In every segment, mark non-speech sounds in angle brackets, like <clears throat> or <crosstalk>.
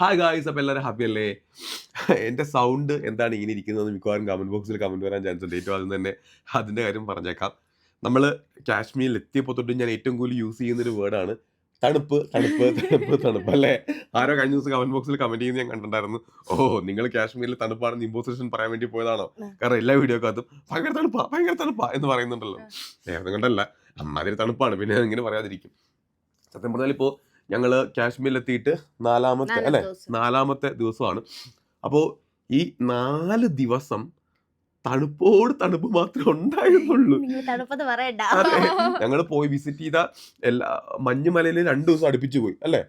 Hi guys അപ്പോൾ എല്ലാവരും happy അല്ലേ? എന്റെ സൗണ്ട് എന്താണ് ഇങ്ങനെ ഇരിക്കുന്നത് മിക്കവാറും കമന്റ് ബോക്സിൽ കമന്റ് വരാൻ ചാൻസ് ഉണ്ട്. ഏറ്റവും ആദ്യം തന്നെ അതിന്റെ കാര്യം പറഞ്ഞേക്കാം. നമ്മൾ കാശ്മീരിൽ എത്തിയപ്പോൾ തൊട്ട് ഞാൻ ഏറ്റവും കൂടുതൽ യൂസ് ചെയ്യുന്നൊരു വേർഡാണ് തണുപ്പ് തണുപ്പ് തണുപ്പ് തണുപ്പ് അല്ലേ? ആരോ കഴിഞ്ഞ ദിവസം കമന്റ് ബോക്സിൽ കമന്റ് ചെയ്യുന്നത് ഞാൻ കണ്ടിട്ടുണ്ടായിരുന്നു. ഓ നിങ്ങൾ കാശ്മീരിൽ തണുപ്പാണെന്ന് ഇമ്പോസിഷൻ പറയാൻ വേണ്ടി പോയതാണോ? കാരണം എല്ലാ വീഡിയോക്കകത്തും ഭയങ്കര തണുപ്പാ ഭയങ്കര തണുപ്പാ എന്ന് പറയുന്നുണ്ടല്ലോ. ഏ അതുകൊണ്ടല്ല അമ്മാതിരി തണുപ്പാണ്. പിന്നെ ഇങ്ങനെ പറയാതിരിക്കും. സത്യം പറഞ്ഞാൽ ഇപ്പോൾ ഞങ്ങൾ കാശ്മീരിലെത്തിയിട്ട് നാലാമത്തെ അല്ലേ? നാലാമത്തെ ദിവസമാണ്. അപ്പോൾ ഈ നാല് ദിവസം തണുപ്പോട് തണുപ്പ് മാത്രമേ ഉണ്ടായിരുന്നുള്ളൂ. ഞങ്ങൾ പോയി വിസിറ്റ് ചെയ്ത എല്ലാ മഞ്ഞുമലയിൽ രണ്ടു ദിവസം അടുപ്പിച്ചു പോയി അല്ലേ?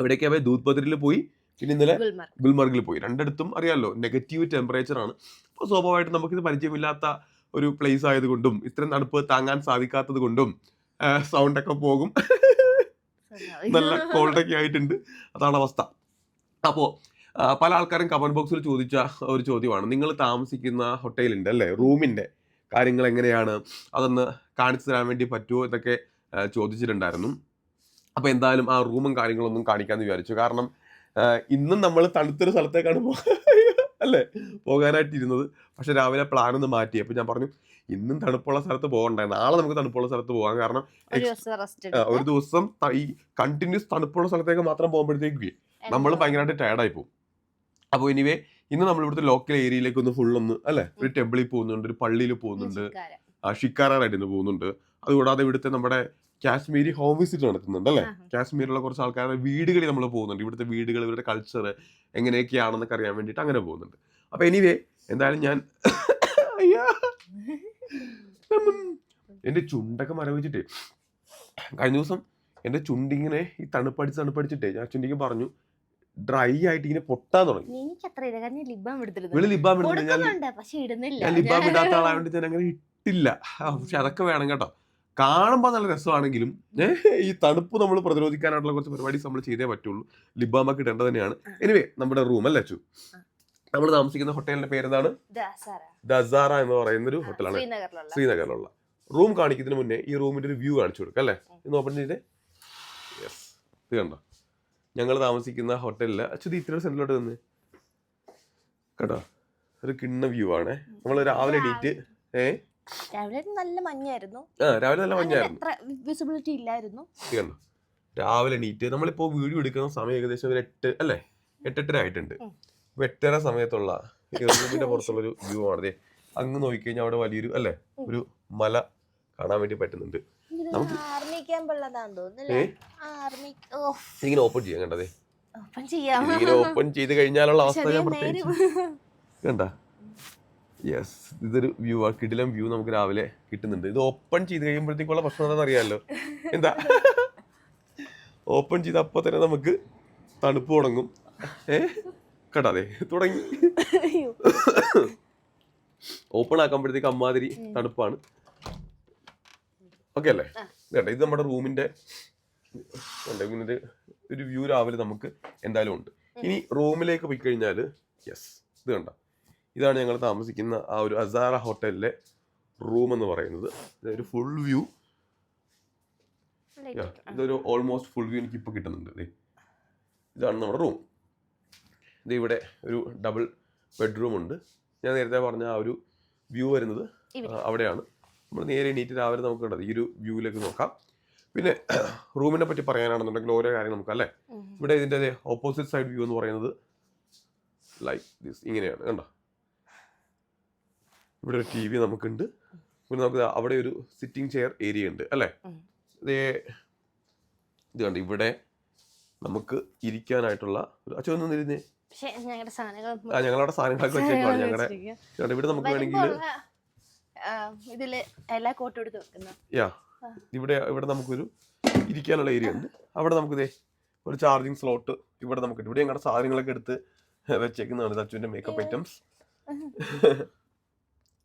എവിടേക്കാ പോയി ദൂത്പത്രിയിൽ പോയി പിന്നെ ഇന്നലെ ഗുൽമർഗ്. ഗുൽമർഗിൽ പോയി. രണ്ടിടത്തും അറിയാമല്ലോ നെഗറ്റീവ് ടെമ്പറേച്ചർ ആണ്. അപ്പോൾ സ്വാഭാവികമായിട്ടും നമുക്കിത് പരിചയമില്ലാത്ത ഒരു പ്ലേസ് ആയതുകൊണ്ടും ഇത്രയും തണുപ്പ് താങ്ങാൻ സാധിക്കാത്തത് കൊണ്ടും സൗണ്ട് ഒക്കെ പോകും. നല്ല കോൾഡൊക്കെ ആയിട്ടുണ്ട്. അതാണ് അവസ്ഥ. അപ്പോൾ പല ആൾക്കാരും കമന്റ് ബോക്സിൽ ചോദിച്ച ഒരു ചോദ്യമാണ്. നിങ്ങൾ താമസിക്കുന്ന ഹോട്ടലിന്റെ അല്ലേ റൂമിന്റെ കാര്യങ്ങൾ എങ്ങനെയാണ്? അതൊന്ന് കാണിച്ചു തരാൻ വേണ്ടി പറ്റുമോ എന്നൊക്കെ ചോദിച്ചിട്ടുണ്ടായിരുന്നു. അപ്പോൾ എന്തായാലും ആ റൂമും കാര്യങ്ങളൊന്നും കാണിക്കാമെന്ന് വിചാരിച്ചു. കാരണം ഇന്നും നമ്മൾ തണുത്തൊരു സ്ഥലത്തേക്കാണ് അല്ലേ പോകാനായിട്ടിരുന്നത്. പക്ഷെ രാവിലെ പ്ലാനൊന്ന് മാറ്റി. അപ്പോൾ ഞാൻ പറഞ്ഞു ഇന്നും തണുപ്പുള്ള സ്ഥലത്ത് പോകണ്ടേ? നാളെ നമുക്ക് തണുപ്പുള്ള സ്ഥലത്ത് പോകാം. കാരണം ഒരു ദിവസം ഈ കണ്ടിന്യൂസ് തണുപ്പുള്ള സ്ഥലത്തേക്ക് മാത്രം പോകുമ്പോഴത്തേക്ക് നമ്മൾ ഭയങ്കരമായിട്ട് ടയർഡായി പോകും. അപ്പോൾ ഇനിവേ ഇന്ന് നമ്മൾ ഇവിടുത്തെ ലോക്കൽ ഏരിയയിലേക്ക് ഒന്ന് ഫുൾ ഒന്ന് അല്ലെ? ഒരു ടെമ്പിളിൽ പോകുന്നുണ്ട് ഒരു പള്ളിയിൽ പോകുന്നുണ്ട് ഷിക്കാര റൈഡിന് പോകുന്നുണ്ട്. അതുകൂടാതെ ഇവിടുത്തെ നമ്മുടെ കാശ്മീരി ഹോം വിസിറ്റ് നടത്തുന്നുണ്ട് അല്ലേ? കാശ്മീരിലുള്ള കുറച്ച് ആൾക്കാരുടെ വീടുകളിൽ നമ്മൾ പോകുന്നുണ്ട്. ഇവിടുത്തെ വീടുകൾ ഇവരുടെ കൾച്ചർ എങ്ങനെയൊക്കെയാണെന്നൊക്കെ അറിയാൻ വേണ്ടിയിട്ട് അങ്ങനെ പോകുന്നുണ്ട്. അപ്പോൾ എനിവേ എന്തായാലും ഞാൻ. എന്റെ ചുണ്ടൊക്കെ മരവിച്ചിട്ടേ. കഴിഞ്ഞ ദിവസം എന്റെ ചുണ്ടിങ്ങനെ ഈ തണുപ്പടിച്ച് തണുപ്പടിച്ചിട്ടേ ഞാൻ ചുണ്ടിക്ക് പറഞ്ഞു ഡ്രൈ ആയിട്ട് ഇങ്ങനെ പൊട്ടാൻ തുടങ്ങി. ലിബാം ഞാൻ കൊടുക്കുന്നുണ്ട് പക്ഷെ ഇടുന്നില്ല. ഞാൻ ലിബാം ഇടാത്ത ആളായതുകൊണ്ട് ഞാൻ അങ്ങനെ ഇട്ടില്ല. പക്ഷെ അതൊക്കെ വേണം കേട്ടോ. കാണുമ്പോൾ നല്ല രസമാണെങ്കിലും ഈ തണുപ്പ് നമ്മൾ പ്രതിരോധിക്കാനായിട്ടുള്ള കുറച്ച് പരിപാടി നമ്മൾ ചെയ്തേ പറ്റുള്ളൂ. ലിബാമൊക്കെ ഇടേണ്ടത് തന്നെയാണ്. എനിവേ നമ്മുടെ റൂം അല്ലേ അച്ചു നമ്മൾ താമസിക്കുന്ന ഹോട്ടലിന്റെ പേര് എന്താണ് ദസാറ എന്ന് പറയുന്ന ഒരു ഹോട്ടലാണ്. ശ്രീനഗറിലുള്ള. റൂം കാണിക്കുന്നതിന് മുന്നേ ഈ റൂമിന്റെ ഒരു വ്യൂ കാണിച്ചു കൊടുക്കാം അല്ലേ? ഇന്ന് ഓപ്പൺ ചെയ്തേ യെസ് ഇത് കണ്ടോ? ഞങ്ങൾ താമസിക്കുന്ന ഹോട്ടലിൽ അച്ഛൻ ഇത്ര സെന്റിലോട്ട് നിന്ന്. കേട്ടോ? ഒരു കിണ്ണ വ്യൂ ആണ്. നമ്മൾ രാവിലെ എണീറ്റ് ഏ? രാവിലെ നല്ല മഞ്ഞായിരുന്നു. ആ രാവിലെ നല്ല മഞ്ഞായിരുന്നു. വിസിബിലിറ്റി ഇല്ലായിരുന്നു. കണ്ടോ? രാവിലെ എണീറ്റ് നമ്മളിപ്പോൾ വീഡിയോ എടുക്കുന്ന സമയം ഏകദേശം ഒരു എട്ട് അല്ലേ? എട്ടെട്ടര ആയിട്ടുണ്ട്. എട്ടര സമയത്തുള്ള ഈ റൂമിന്റെ പുറത്തുള്ള ഒരു വ്യൂ ആണ് അങ്ങ് നോക്കിക്കഴിഞ്ഞാൽ അവിടെ വലിയൊരു അല്ലേ? ഒരു മല കാണാൻ വേണ്ടി പറ്റുന്നുണ്ട്. നമുക്ക് ഇങ്ങനെ ഓപ്പൺ ചെയ്യാൻ കണ്ടതേ ഓപ്പൺ ചെയ്യാം ഇങ്ങനെ ഓപ്പൺ ചെയ്ത് കഴിഞ്ഞാലുള്ള അവസ്ഥ ഞാൻ പ്രത്യേകിച്ച് കണ്ട? യെസ് ഇതൊരു വ്യൂ ആ കിടിലം വ്യൂ നമുക്ക് രാവിലെ കിട്ടുന്നുണ്ട്. ഇത് ഓപ്പൺ ചെയ്ത് കഴിയുമ്പോഴത്തേക്കുള്ള പ്രശ്നം എന്താണെന്ന് അറിയാമല്ലോ എന്താ? <laughs> ഓപ്പൺ ചെയ്ത് അപ്പോൾ തന്നെ നമുക്ക് തണുപ്പ് തുടങ്ങും ഏ? കേട്ടാതെ തുടങ്ങി. ഓപ്പൺ ആക്കുമ്പോഴത്തേക്ക് അമ്മാതിരി തണുപ്പാണ് ഓക്കെ അല്ലേ. കേട്ടോ ഇത് നമ്മുടെ റൂമിന്റെ. ഇങ്ങനെ ഒരു- വ്യൂ രാവിലെ നമുക്ക് എന്തായാലും ഉണ്ട് ഇനി റൂമിലേക്ക് പോയി കഴിഞ്ഞാൽ യെസ് ഇത് കണ്ട ഇതാണ് ഞങ്ങൾ താമസിക്കുന്ന ആ ഒരു അസാറ ഹോട്ടലിലെ റൂം എന്ന് പറയുന്നത് ഒരു ഫുൾ വ്യൂ. ഇതൊരു ഓൾമോസ്റ്റ് ഫുൾ വ്യൂ എനിക്ക് ഇപ്പോൾ കിട്ടുന്നുണ്ട്. ഇതാണ് നമ്മുടെ റൂം ഇത് ഇവിടെ ഒരു ഡബിൾ ബെഡ്റൂം ഉണ്ട്. ഞാൻ നേരത്തെ പറഞ്ഞ ആ ഒരു വ്യൂ വരുന്നത് അവിടെയാണ്. നമ്മൾ നേരെ എണീറ്റ് രാവിലെ നമുക്ക് കണ്ടത്. ഈ ഒരു വ്യൂവിലേക്ക് നോക്കാം. പിന്നെ <clears throat> റൂമിനെ പറ്റി പറയാനാണെന്നുണ്ടെങ്കിൽ ഓരോ കാര്യം നമുക്ക് അല്ലേ? ഇവിടെ ഇതിന്റെ ഓപ്പോസിറ്റ് സൈഡ് വ്യൂ എന്ന് പറയുന്നത് ലൈക്ക് ദിസ് ഇങ്ങനെയാണ്. കണ്ടോ? ഇവിടെ ഒരു ടി വി നമുക്കുണ്ട്. പിന്നെ നമുക്ക് അവിടെ ഒരു സിറ്റിംഗ് ചെയർ ഏരിയ ഉണ്ട്. അല്ലേ. ഇതേ ഇത് കണ്ട് ഇവിടെ നമുക്ക് ഇരിക്കാനായിട്ടുള്ള അച്ഛൻ ഒന്നും ഇരുന്നേ. പക്ഷെ ഞങ്ങളുടെ സാധനങ്ങൾ ആ ഞങ്ങളവിടെ സാധനങ്ങളൊക്കെ ഞങ്ങളുടെ ഇവിടെ നമുക്ക് വേണമെങ്കിൽ ഇതിൽ എല്ലാ കോട്ടും എടുത്ത് വെക്കുന്ന. യാ. ഇവിടെ ഇവിടെ നമുക്കൊരു ഇരിക്കാനുള്ള ഏരിയ ഉണ്ട്. അവിടെ നമുക്ക് ദേ ഒരു ചാർജിങ് സ്ലോട്ട് ഇവിടെ നമുക്ക് ഇവിടെ ഞങ്ങളുടെ സാധനങ്ങളൊക്കെ എടുത്ത് വെച്ചേക്കുന്നതാണ് അച്ഛന്റെ മേക്കപ്പ് ഐറ്റംസ്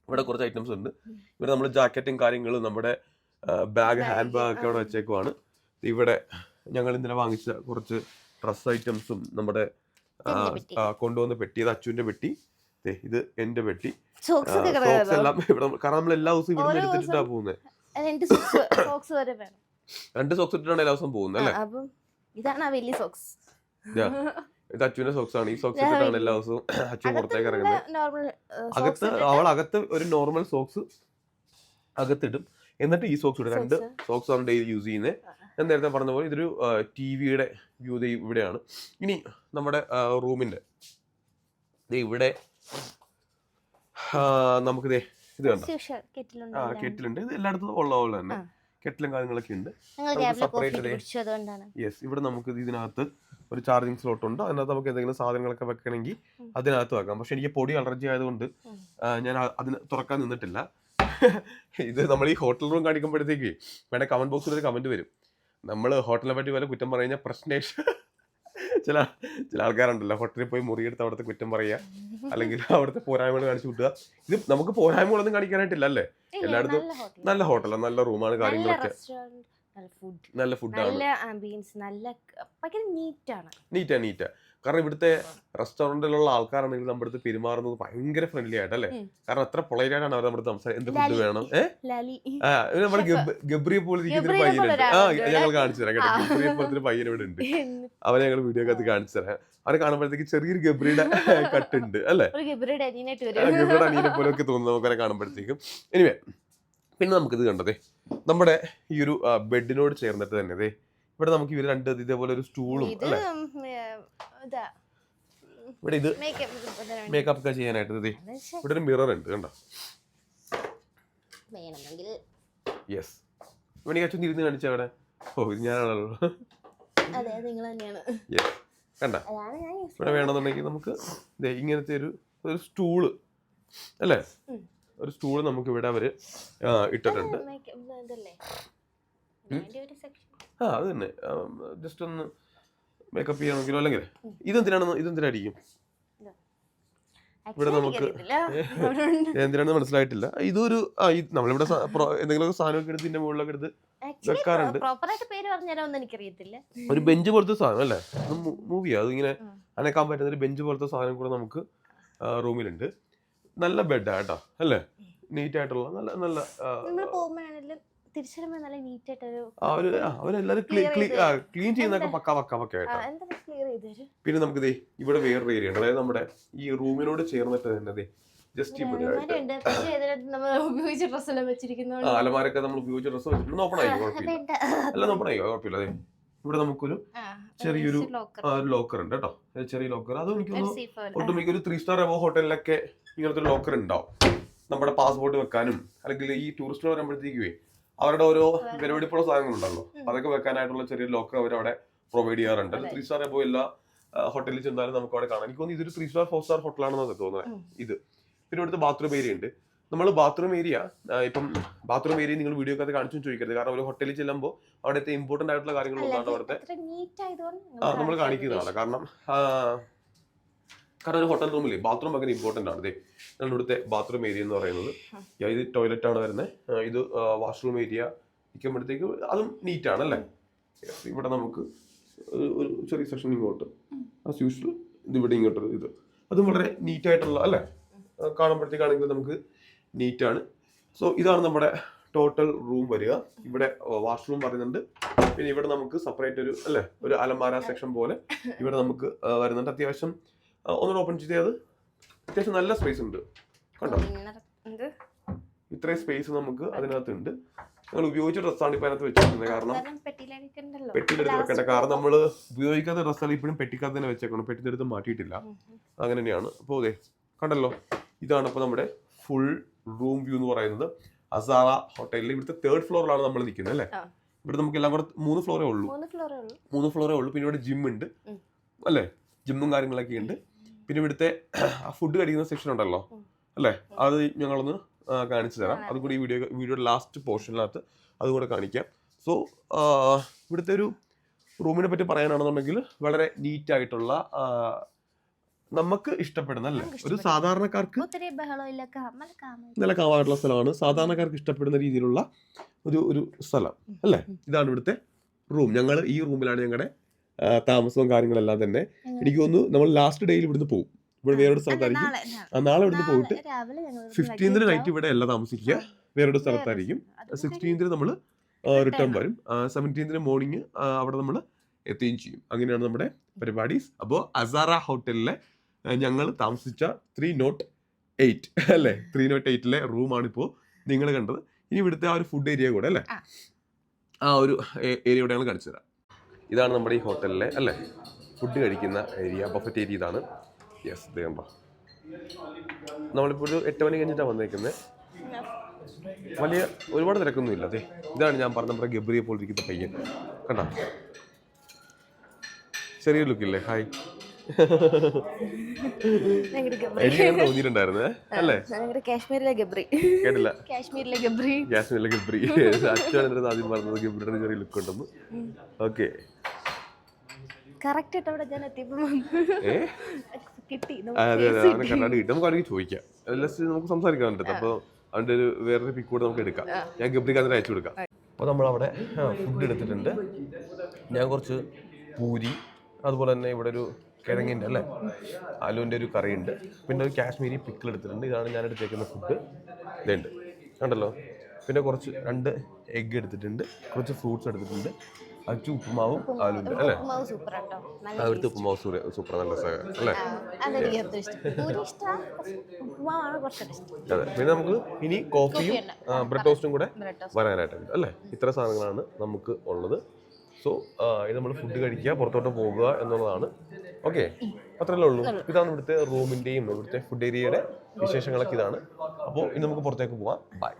ഇവിടെ കുറച്ച് ഐറ്റംസ് ഉണ്ട്. ഇവിടെ നമ്മൾ ജാക്കറ്റും കാര്യങ്ങളും നമ്മുടെ ബാഗ് ഹാൻഡ് ബാഗ് ഒക്കെ അവിടെ വെച്ചേക്കുവാണ്. ഇവിടെ ഞങ്ങൾ ഇന്നലെ വാങ്ങിച്ച കുറച്ച് ഡ്രസ് ഐറ്റംസും നമ്മുടെ കൊണ്ടുവന്ന പെട്ടി. ഇത് അച്ഛന്റെ പെട്ടി. ഇത് എന്റെ പെട്ടി. സോക്സ് എല്ലാം ഇവിടെ കാരണം നമ്മൾ എല്ലാ ദിവസവും ഇവിടെ എടുത്തിട്ടാ പോകുന്നത് രണ്ട് സോക്സ് ഇട്ടിട്ടാണ് എല്ലാ ദിവസം പോകുന്നത് അല്ലേ? ഇതാണ് വലിയ സോക്സ്. ഇത് അച്ഛന്റെ സോക്സ് ആണ്. ഈ സോക്സ് ഇട്ടിട്ടാണ് എല്ലാ ദിവസവും അച്ഛൻ <coughs> പുറത്തേക്ക് ഇറങ്ങുന്നത്. അകത്ത് അവൾ അകത്ത് ഒരു നോർമൽ സോക്സ് അകത്തിടും എന്നിട്ട് ഈ സോക്സ് ഇടും. രണ്ട് സോക്സ് ആണ് ഡെയിലി യൂസ് ചെയ്യുന്നത്. ഞാൻ നേരത്തെ പറഞ്ഞ പോലെ ഇതൊരു ടി വിയുടെ വ്യൂ ഇവിടെയാണ്. ഇനി നമ്മുടെ റൂമിന്റെ ഇവിടെ നമുക്കിതേ ഇത് കണ്ടോ? കെറ്റിലുണ്ട് ആ കെറ്റിലുണ്ട്. ഇത് എല്ലായിടത്തും ഉള്ള പോലെ തന്നെ. കെറ്റിലും കാര്യങ്ങളൊക്കെ ഉണ്ട്. യെസ് ഇവിടെ നമുക്ക് ഇതിനകത്ത് ഒരു ചാർജിങ് സ്ലോട്ട് ഉണ്ട്. അതിനകത്ത് നമുക്ക് എന്തെങ്കിലും സാധനങ്ങളൊക്കെ വെക്കണമെങ്കിൽ അതിനകത്ത് വെക്കാം. പക്ഷെ എനിക്ക് പൊടി അലർജി ആയതുകൊണ്ട് ഞാൻ അതിന് തുറക്കാൻ നിന്നിട്ടില്ല. ഇത് നമ്മൾ ഈ ഹോട്ടൽ റൂം കാണിക്കുമ്പോഴത്തേക്ക് വേണേ കമന്റ് ബോക്സിൽ ഒരു കമന്റ് വരും. നമ്മൾ ഹോട്ടലിനെ പറ്റി വല്ല കുറ്റം പറയുന്ന പ്രശ്നേഷ ചില ചില ആൾക്കാരുണ്ടല്ലോ. ഹോട്ടലിൽ പോയി മുറിയെടുത്ത് അവിടുത്തെ കുറ്റം പറയുക. അല്ലെങ്കിൽ അവിടുത്തെ പോരായ്മകൾ കാണിച്ചു വിട്ടുക ഇത് നമുക്ക് പോരായ്മകളൊന്നും കാണിക്കാനായിട്ടില്ല അല്ലേ എല്ലായിടത്തും നല്ല ഹോട്ടലാണ് നല്ല റൂമാണ് കാര്യങ്ങളൊക്കെ. നല്ല ഫുഡ്. നല്ല ഫുഡാണ്. നല്ല ആംബിയൻസ് നല്ല ഭയങ്കര നീറ്റാണ്. നീറ്റാ നീറ്റാ. കാരണം ഇവിടുത്തെ റെസ്റ്റോറന്റിലുള്ള ആൾക്കാരാണെങ്കിൽ നമ്മുടെ അടുത്ത് പെരുമാറുന്നത് ഭയങ്കര ഫ്രണ്ട്ലി ആയിട്ട് അല്ലേ? കാരണം അത്ര പൊളയിലാണ് അവർ നമ്മുടെ സംസാരം എന്ത് ഫുഡ് വേണം? ഏഹ് നമ്മുടെ ഗബ്രിയെ പോലെ ഇരിക്കുന്ന പയ്യനുണ്ട്. ആ ഞങ്ങൾ കാണിച്ചു തരാം കേട്ടോ. ഗബ്രിയെ പോലത്തെ പയ്യൻ ഇവിടെ ഉണ്ട്. അവനെ ഞങ്ങൾ വീഡിയോ അകത്ത് കാണിച്ചു തരാം. അവനെ കാണുമ്പോഴത്തേക്ക് ചെറിയൊരു ഗബ്രിയുടെ <laughs> അല്ലേ? അനിയനായിട്ട് ആ, വരും. ഗബ്രിയുടെ <laughs> അനിയനെ പോലെ ഒക്കെ തോന്നുന്നു നമുക്കതിനെ കാണുമ്പോഴത്തേക്കും. എനിവേ പിന്നെ നമുക്കിത് കണ്ടതേ നമ്മുടെ ഈ ഒരു ബെഡിനോട് ചേർന്നിട്ട് തന്നെ ദേ ഇവിടെ നമുക്ക് ഇവർ രണ്ട് ഇതേപോലെ ഒരു സ്റ്റൂളും അല്ലേ? ഇതാ ഇവിടെ ഇത് മേക്കപ്പ് ഒക്കെ ചെയ്യാനായിട്ട് ദേ ഇവിടെ ഒരു മിറർ ഉണ്ട് കണ്ടോ? വേണമെങ്കിൽ യെസ് ഇവിടെ അച്ഛൻ തിരിഞ്ഞ് കാണിച്ച അവിടെ? ഓ ഇത് ഞാനാണല്ലോ. അതെ നിങ്ങൾ തന്നെയാണ്. യെസ് കണ്ട? ഇവിടെ വേണമെന്നുണ്ടെങ്കിൽ നമുക്ക് ഇങ്ങനത്തെ ഒരു ഒരു സ്റ്റൂൾ അല്ലേ? ഒരു സ്റ്റൂൾ നമുക്ക് ഇവിടെ അവർ ഇട്ടിട്ടുണ്ട്. ആ അത് തന്നെ. ജസ്റ്റ് ഒന്ന് മേക്കപ്പ് ചെയ്യണമെങ്കിലോ അല്ലെങ്കിൽ ഇതെന്തിനാണെന്ന് ഇതെന്തിനായിരിക്കും? ഇവിടെ നമുക്ക് എന്തിനാണ് <laughs> എന്തിനാണെന്ന് മനസ്സിലായിട്ടില്ല. ഇതൊരു ആ ഇത് നമ്മളിവിടെ എന്തെങ്കിലും സാധനമൊക്കെ എടുത്ത് ഇതിന്റെ മുകളിലൊക്കെ എടുത്ത് വെക്കാറുണ്ട്. ഒരു ബെഞ്ച് പോലത്തെ സാധനം അല്ലേ? മൂവിയാ അതിങ്ങനെ ഉം. അനക്കാൻ പറ്റുന്ന ഒരു ബെഞ്ച് പോലത്തെ സാധനം കൂടെ നമുക്ക് റൂമിലുണ്ട്. നല്ല ബെഡാ കേട്ടോ അല്ലേ? നീറ്റ് ആയിട്ടുള്ള നല്ല നല്ല തിരിച്ചറിയുമ്പോൾ നല്ല നീറ്റ് ആയിട്ടൊരു അവരെല്ലാരും ക്ലീൻ ചെയ്യുന്നൊക്കെ? പക്ക പക്ക പക്ക പിന്നെ നമുക്ക് ദേ ഇവിടെ വേറൊരു ഏരിയ ഉണ്ട്. അതായത് നമ്മുടെ ഈ റൂമിനോട് ചേർന്നിട്ട് തന്നെ ജസ്റ്റ് ഇവിടെ അലമാരൊക്കെ നമ്മൾ ഉപയോഗിച്ച ഡ്രസ്സ് വെച്ചിട്ടുണ്ട് ഓപ്പൺ ആയി? കുഴപ്പമില്ല. വേണ്ട. എല്ലാം ഓപ്പൺ ആയി? കുഴപ്പമില്ല. അതെ. ഇവിടെ നമുക്കൊരു ചെറിയൊരു ലോക്കർ ഉണ്ട് കേട്ടോ. ചെറിയ ലോക്കർ അത് എനിക്ക് ഒട്ടുമിക്ക ഒരു ത്രീ സ്റ്റാർ എവോ ഹോട്ടലിലൊക്കെ ഇങ്ങനത്തെ ഒരു ലോക്കർ ഉണ്ടാവും. നമ്മുടെ പാസ്പോർട്ട് വെക്കാനും അല്ലെങ്കിൽ ഈ ടൂറിസ്റ്റുകൾ വരുമ്പോഴത്തേക്കുവേ അവരുടെ ഓരോ വിലപിടിപ്പുള്ള സാധനങ്ങളുണ്ടല്ലോ. അതൊക്കെ വെക്കാനായിട്ടുള്ള ചെറിയ ലോക്കർ അവർ അവിടെ പ്രൊവൈഡ് ചെയ്യാറുണ്ട്. ത്രീ സ്റ്റാർ എബോ എല്ലാ ഹോട്ടലിൽ ചെന്നാലും നമുക്ക് അവിടെ കാണാം. എനിക്ക് തോന്നുന്നു ഇതൊരു ത്രീ സ്റ്റാർ ഫോർ സ്റ്റാർ ഹോട്ടലാണെന്നാണ് തോന്നുന്നത്. ഇത്. പിന്നെ ഇവിടുത്തെ ബാത്റൂം ഏരിയ ഉണ്ട്. നമ്മൾ ബാത്റൂം ഏരിയ ഇപ്പം ബാത്റൂം ഏരിയ നിങ്ങൾ വീഡിയോ ഒക്കെ കാണിച്ചു ചോദിക്കരുത്. കാരണം ഒരു ഹോട്ടലിൽ ചെല്ലുമ്പോൾ അവിടുത്തെ ഇമ്പോർട്ടന്റ് ആയിട്ടുള്ള കാര്യങ്ങളൊന്നും അവിടുത്തെ ആ നമ്മൾ കാണിക്കുന്നതാണ്. കാരണം കാരണം ഒരു ഹോട്ടൽ റൂമിൽ ബാത്റൂം ഭയങ്കര ഇമ്പോർട്ടന്റ് ആണ്. അതേ ഞങ്ങളുടെ ഇവിടുത്തെ ബാത്റൂം ഏരിയ എന്ന് പറയുന്നത്. ഇത് ടോയ്ലറ്റ് ആണ് വരുന്നത് ഇത് വാഷ്റൂം ഏരിയ നിൽക്കുമ്പോഴത്തേക്ക് അതും നീറ്റ് ആണ് അല്ലേ? ഇവിടെ നമുക്ക് ഒരു ചെറിയ സെഷൻ ഇങ്ങോട്ട്. ആസ് യൂഷ്വൽ ഇത് ഇവിടെ ഇങ്ങോട്ട് ഇത്. അതും വളരെ നീറ്റ് ആയിട്ടുള്ള അല്ലേ? കാണുമ്പോഴത്തേക്കാണെങ്കിൽ നമുക്ക് നീറ്റാണ് സോ ഇതാണ് നമ്മുടെ ടോട്ടൽ റൂം വരിക. ഇവിടെ വാഷ്റൂം പറയുന്നുണ്ട് പിന്നെ ഇവിടെ നമുക്ക് സെപ്പറേറ്റ് ഒരു അല്ലേ? ഒരു അലമാര സെക്ഷൻ പോലെ ഇവിടെ നമുക്ക് വരുന്നുണ്ട്. അത്യാവശ്യം ഒന്നുകൂടെ ഓപ്പൺ ചെയ്തത് അത്യാവശ്യം നല്ല സ്പേസ് ഉണ്ട്. കണ്ടോ? ഇത്രയും സ്പേസ് നമുക്ക് അതിനകത്ത് ഉണ്ട് ഞങ്ങൾ ഉപയോഗിച്ച ഡ്രസ്സാണ് ഇപ്പൊ അതിനകത്ത് വെച്ചിരിക്കുന്നത് കാരണം. പെട്ടിയിലെടുത്ത് വെക്കണ്ട. കാരണം നമ്മൾ ഉപയോഗിക്കാത്ത ഡ്രസ്സാണ് ഇപ്പോഴും പെട്ടിക്കകത്ത് തന്നെ വെച്ചേക്കണം പെട്ടിനെടുത്ത് മാറ്റിയിട്ടില്ല. അങ്ങനെ തന്നെയാണ് അപ്പോൾ അതെ കണ്ടല്ലോ? ഇതാണ് ഇപ്പോൾ നമ്മുടെ ഫുൾ റൂം വ്യൂ എന്ന് പറയുന്നത്. അസാറ ഹോട്ടലിൽ ഇവിടുത്തെ തേർഡ് ഫ്ലോറിലാണ് നമ്മൾ നിൽക്കുന്നത് അല്ലേ. ഇവിടെ നമുക്ക് എല്ലാം കൂടെ മൂന്ന് ഫ്ലോറേ ഉള്ളൂ. മൂന്ന് ഫ്ലോറേ ഉള്ളൂ. മൂന്ന് ഫ്ലോറേ ഉള്ളൂ. പിന്നെ ഇവിടെ ജിം ഉണ്ട്. അല്ലേ? ജിമ്മും കാര്യങ്ങളൊക്കെ ഉണ്ട്. പിന്നെ ഇവിടുത്തെ ആ ഫുഡ് കഴിക്കുന്ന സെക്ഷൻ ഉണ്ടല്ലോ. അല്ലേ? അത് ഞങ്ങളൊന്ന് കാണിച്ചു തരാം. അതും കൂടി ഈ വീഡിയോ വീഡിയോയുടെ ലാസ്റ്റ് പോർഷനിനകത്ത് അതും കൂടെ കാണിക്കാം. സോ ഇവിടുത്തെ ഒരു റൂമിനെ പറ്റി പറയാനാണെന്നുണ്ടെങ്കിൽ വളരെ നീറ്റ് ആയിട്ടുള്ള നമുക്ക് ഇഷ്ടപ്പെടുന്ന അല്ലേ? ഒരു സാധാരണക്കാർക്ക് നല്ല കാവായിട്ടുള്ള സ്ഥലമാണ്. സാധാരണക്കാർക്ക് ഇഷ്ടപ്പെടുന്ന രീതിയിലുള്ള ഒരു ഒരു സ്ഥലം അല്ലേ? ഇതാണ് ഇവിടുത്തെ റൂം ഞങ്ങൾ ഈ റൂമിലാണ് ഞങ്ങളുടെ താമസവും കാര്യങ്ങളെല്ലാം തന്നെ. എനിക്ക് തോന്നുന്നു നമ്മൾ ലാസ്റ്റ് ഡേയിൽ ഇവിടുന്ന് പോകും ഇവിടെ വേറൊരു സ്ഥലത്തായിരിക്കും. നാളെ നാളെ. ആ, നാളെ ഇവിടുന്ന് പോയിട്ട് ഫിഫ്റ്റീൻത്തിന് നൈറ്റ് ഇവിടെ അല്ല താമസിക്കുക. വേറൊരു സ്ഥലത്തായിരിക്കും. സിക്സ്റ്റീൻത്തിന് നമ്മൾ റിട്ടേൺ വരും. സെവന്റീൻത്തിന് മോർണിംഗ് അവിടെ നമ്മൾ എത്തുകയും ചെയ്യും. അങ്ങനെയാണ് നമ്മുടെ പരിപാടീസ്. അപ്പോൾ അസാറ ഹോട്ടലിലെ ഞങ്ങൾ താമസിച്ച ത്രീ നോട്ട് എയ്റ്റ് അല്ലേ? ത്രീ നോട്ട് എയ്റ്റിലെ റൂമാണിപ്പോൾ നിങ്ങൾ കണ്ടത്. ഇനി ഇവിടുത്തെ ആ ഒരു ഫുഡ് ഏരിയ കൂടെ അല്ലേ? ആ. ആ ഒരു ഏരിയ കൂടെ ഞങ്ങൾ കാണിച്ചു തരാം ഇതാണ് നമ്മുടെ ഈ ഹോട്ടലിലെ അല്ലേ? ഫുഡ് കഴിക്കുന്ന ഏരിയ ബഫറ്റ് ഏരിയ ഇതാണ്. യെസ് ദേവമ്പ നമ്മളിപ്പോൾ ഒരു എട്ട് മണി കഴിഞ്ഞിട്ടാണ് വന്നേക്കുന്നത് വലിയ ഒരുപാട് തിരക്കൊന്നുമില്ല അതെ ഇതാണ് ഞാൻ പറഞ്ഞ നമ്മുടെ ഗബ്രിയെ പോലിരിക്കുന്ന പയ്യൻ. കണ്ടോ? ചെറിയ ലുക്കില്ലേ ഹായ് തോന്നിയിട്ടുണ്ടായിരുന്നേ. അല്ലേ? കാശ്മീരിലെ ഗബ്രി. കേട്ടില്ല. കാശ്മീരിലെ ഗബ്രി. ജാസ്മിനിലെ ഗബ്രി. അച്ഛൻ എന്റെ അടുത്ത് ആദ്യം പറഞ്ഞത് ഗബ്രിയുടെ ചെറിയ ലുക്ക് ഉണ്ടെന്ന്. ഓക്കെ കറക്റ്റ് ആയിട്ട് അവിടെ ഞാൻ എത്തിയപ്പോ ഏ? കിട്ടി. ആ, അതെ അതെ കണ്ണാടി കിട്ടും. നമുക്ക് അവർക്ക് ചോദിക്കാം. നമുക്ക് സംസാരിക്കാൻ പറ്റും അപ്പോൾ അവന്റെ ഒരു വേറൊരു പിക്ക് കൂടെ നമുക്ക് എടുക്കാം. ഞാൻ ഗബ്രിക്ക് അതിന് അയച്ചു കൊടുക്കാം. അപ്പോൾ നമ്മളവിടെ ഫുഡ് എടുത്തിട്ടുണ്ട്. ഞാൻ കുറച്ച് പൂരി അതുപോലെ തന്നെ ഇവിടെ ഒരു കിഴങ്ങിന്റെ അല്ലേ? ആലുവിന്റെ ഒരു കറി ഉണ്ട് പിന്നെ ഒരു കാശ്മീരി പിക്കിൾ എടുത്തിട്ടുണ്ട്. ഇതാണ് ഞാൻ എടുത്തേക്കുന്ന ഫുഡ് ഇതുണ്ട്. കണ്ടല്ലോ? പിന്നെ കുറച്ച് രണ്ട് എഗ്ഗ് എടുത്തിട്ടുണ്ട്. കുറച്ച് ഫ്രൂട്ട്സ് എടുത്തിട്ടുണ്ട്. അച്ചു ഉപ്പുമാവും ആലുവിന്റെ അല്ലേ? അവിടുത്തെ ഉപ്പുമാവ് സൂര്യ സൂപ്പർ നല്ല അല്ലേ? അതെ. പിന്നെ നമുക്ക് ഇനി കോഫിയും. ബ്രെഡ് ടോസ്റ്റും കൂടെ വരാനായിട്ടുണ്ട്. അല്ലേ? ഇത്ര സാധനങ്ങളാണ് നമുക്ക് ഉള്ളത്. സോ ഇത് നമ്മൾ ഫുഡ് കഴിക്കുക പുറത്തോട്ട് പോകുക എന്നുള്ളതാണ് ഓക്കെ. അത്രയല്ലേ ഉള്ളൂ. ഇതാണ് ഇവിടുത്തെ റൂമിന്റെയും ഇവിടുത്തെ ഫുഡ് ഏരിയയുടെ വിശേഷങ്ങളൊക്കെ ഇതാണ്. അപ്പോൾ ഇനി നമുക്ക് പുറത്തേക്ക് പോവാം. ബൈ